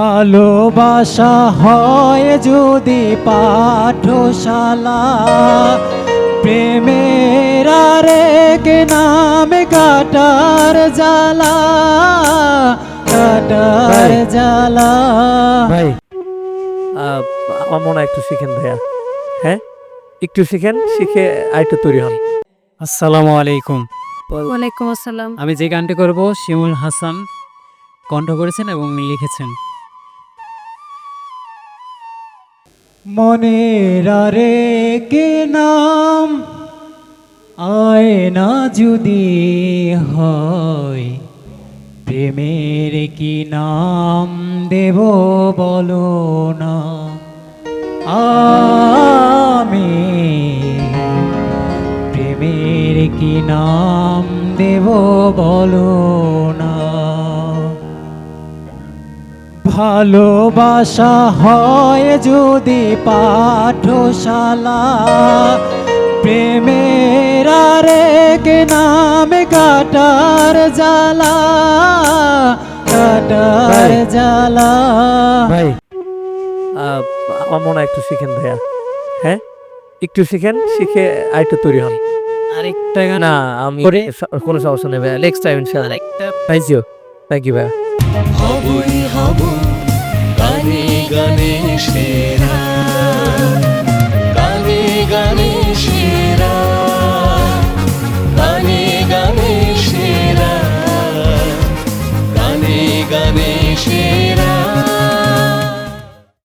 ভালোবাসা হয় যদি পাঠশালা। প্রেমের আরেক নামে কাটার জ্বালা কাটার। জ্বালা। ভাই। আমার মনে হয় একটু শিখেন ভাইয়া। হ্যাঁ? একটু শিখেন শিখে আরেকটু তৈরি হন। আসসালামু আলাইকুম। ওয়ালাইকুম আসসালাম। আমি যে গানটি করব শিমুল হাসান কণ্ঠ করেছেন এবং লিখেছেন। মনের আরেক নাম? আয়না যদি হয়, প্রেমের কি নাম দেব বলো না? আমি প্রেমের কি নাম দেব বলো না? ভালোবাসা হয় যদি পাঠশালা। প্রেমের আরেক নামে কাটার জ্বালা কাটার। জ্বালা। ভাই। আমার মনে একটু শিখেন ভাইয়া। হ্যাঁ? একটু শিখেন শিখে আরেকটু তৈরি হন। আরেকটা গান না আমি করে? কোনো সমস্যা নেই ভাইয়া। নেক্সট টাইম ইনশাআল্লাহ। আরেকটা। ইউ থ্যাংক ইউ ভাইয়া। হবই হব গানে গানে সেরা